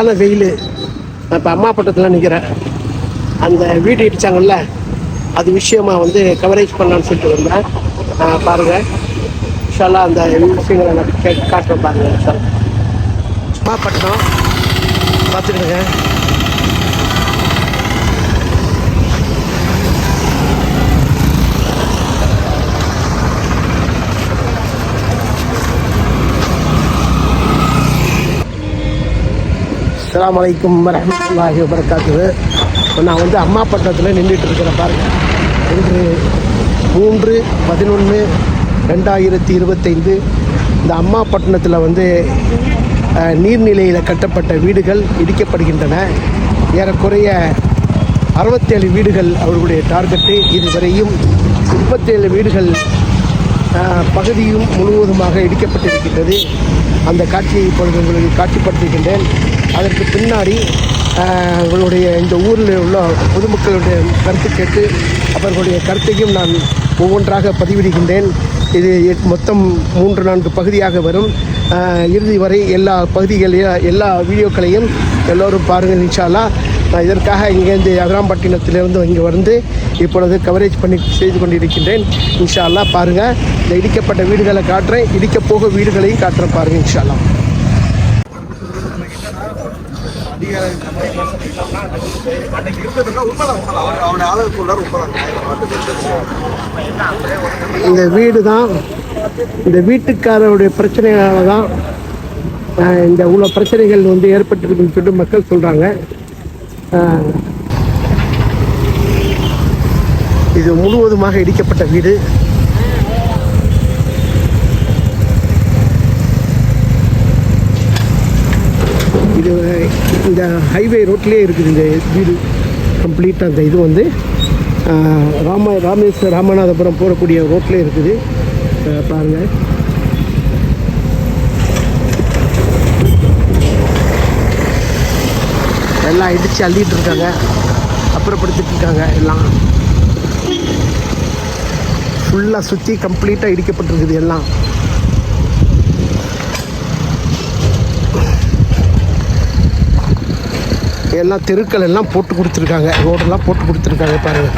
நல்ல வெயில். நான் இப்போ அம்மா பட்டத்தில் நிற்கிறேன் அந்த வீடு இடிச்சாங்கல்ல அது விஷயமா வந்து கவரேஜ் பண்ணலான்னு சொல்லிட்டு வந்தேன். ஆஹ் பாருங்க. இன்ஷால்லா அந்த விஷயங்களை நான் கே காட்டுறேன் பாருங்க அம்மா பட்டம். பார்த்துக்கிடுங்க அஸ்லாம் அலைக்கும் வரஹ்மத்துல்லாஹி வபரகாத்துஹு. இப்போ நான் வந்து அம்மாப்பட்டினத்தில் நின்றுட்டு இருக்கிறேன் பாருங்க. இன்று மூன்று பதினொன்று ரெண்டாயிரத்தி இருபத்தைந்து. இந்த அம்மா பட்டணத்தில் வந்து நீர்நிலையில் கட்டப்பட்ட வீடுகள் இடிக்கப்படுகின்றன. ஏறக்குறைய அறுபத்தேழு வீடுகள் அவர்களுடைய டார்கெட்டு இதுவரையும் முப்பத்தேழு வீடுகள் பகுதியும் முழுவதுமாக இடிக்கப்பட்டிருக்கின்றது. அந்த காட்சியை இப்பொழுது உங்களுக்கு காட்சிப்படுத்துகின்றேன். அதற்கு பின்னாடி அவர்களுடைய இந்த ஊரில் உள்ள பொதுமக்களுடைய கருத்து கேட்டு அவர்களுடைய கருத்தையும் நான் ஒவ்வொன்றாக பதிவிடுகின்றேன். இது எட்- மொத்தம் மூன்று நான்கு பகுதியாக வரும். இறுதி வரை எல்லா பகுதிகளையும் எல்லா வீடியோக்களையும் எல்லோரும் பாருங்கள் இன்ஷால்லா. நான் இதற்காக இங்கேருந்து அகராம்பட்டினத்திலிருந்து இங்கே வந்து இப்பொழுது கவரேஜ் பண்ணி செய்து கொண்டிருக்கின்றேன். இன்ஷா அல்லாஹ் பாருங்கள் இந்த இடிக்கப்பட்ட வீடுகளை காட்டுறேன். இடிக்க போக வீடுகளையும் காட்டுறேன் பாருங்கள் இன்ஷா அல்லாஹ் இந்த வீடு தான் இந்த வீட்டுக்காரருடைய பிரச்சனையால தான் இந்த இவ்வளோ பிரச்சனைகள் வந்து ஏற்பட்டிருக்குன்னு சொல்லிட்டு மக்கள் சொல்கிறாங்க இது முழுவதுமாக இடிக்கப்பட்ட வீடு இது இந்த ஹைவே ரோட்லேயே இருக்குது இந்த வீடு. கம்ப்ளீட்டாக அந்த இது வந்து ராம ராமேஸ்வர ராமநாதபுரம் போகக்கூடிய ரோட்லேயே இருக்குது. பாருங்கள் எல்லாம் இடித்து அள்ளிட்டு இருக்காங்க. அப்புறப்படுத்திட்டு இருக்காங்க எல்லாம். ஃபுல்லாக சுற்றி கம்ப்ளீட்டாக இடிக்கப்பட்டிருக்குது எல்லாம். எல்லாம் தெருக்கள் எல்லாம் போட்டு கொடுத்துருக்காங்க. ரோடெல்லாம் போட்டு கொடுத்துருக்காங்க பாருங்கள்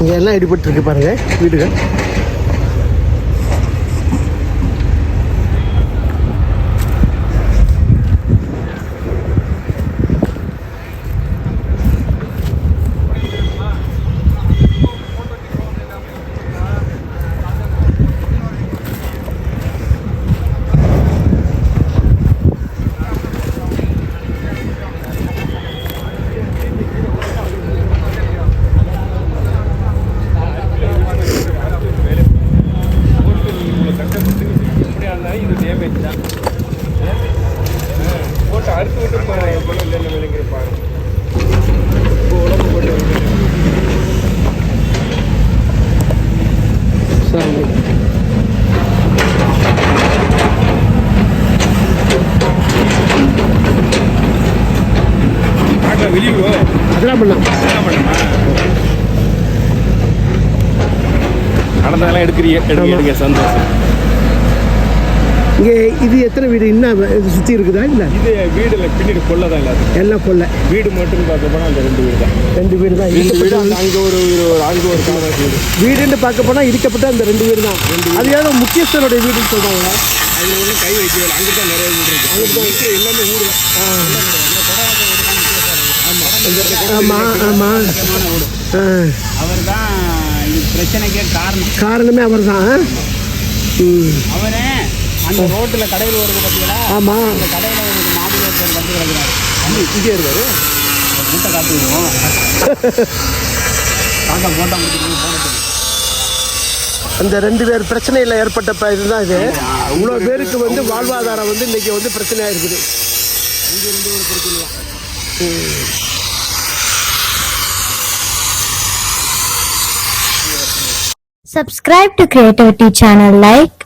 இங்கே எல்லாம் இடிபட்டுருக்கு பாருங்க வீடுகள். இது டேமேஜ் தான் போட்டு அறுத்து விட்டு போன இல்லைன்னு விளங்கிருப்பாங்க இப்போ உடம்பு போட்டு சரி. வெளியே அதெல்லாம் பண்ணலாம். நடந்ததெல்லாம் எடுக்கிறீங்க எடுங்க எடுங்க சந்தோஷம். இங்கே இது எத்தனை வீடு? இன்னும் சுற்றி இருக்குதா இல்லை? இது வீடுல பின்னாடி கொல்ல தான் எல்லாத்துக்கும். எல்லாம் கொல்லை வீடு மட்டும் பார்க்க போனால் அந்த ரெண்டு வீடு தான். ரெண்டு வீடு தான். வீடு அந்த அங்கே ஒரு வீடு ஒரு அங்கே ஒரு வீடு. வீடுன்னு பார்க்க போனால் இடிக்கப்பட்ட அந்த ரெண்டு வீடு தான். அது ஏதோ முக்கியஸ்தருடைய வீடுன்னு சொல்கிறாங்க அதில் ஒன்றும் கை வைக்கல அங்கே தான் நிறைய வீடு இருக்கு. அங்கே தான் எல்லாமே ஊர் தான். ஆமாம் ஆமாம் அவர் தான் பிரச்சனைக்கே காரணம். காரணமே அவர் தான் ம். அவரே அந்த ரோட்டுல கடையில் வருது பார்த்தீங்களா ஆமாம் அந்த கடையில் ஒரு மாப்பிள்ளை ஒருத்தர் வந்து கிடக்குறாரு. இங்கே இருக்காரு. மூட்டை காத்து விடுவோம் காக்கா போட்டா போனது அந்த ரெண்டு பேர் பிரச்சனையில் ஏற்பட்ட இதுதான் இது. இவ்வளோ பேருக்கு வந்து வாழ்வாதாரம் வந்து இன்னைக்கு வந்து பிரச்சனையாக இருக்குது இருந்து ஒரு பிரச்சனை. ம். Subscribe to Creativity channel, like,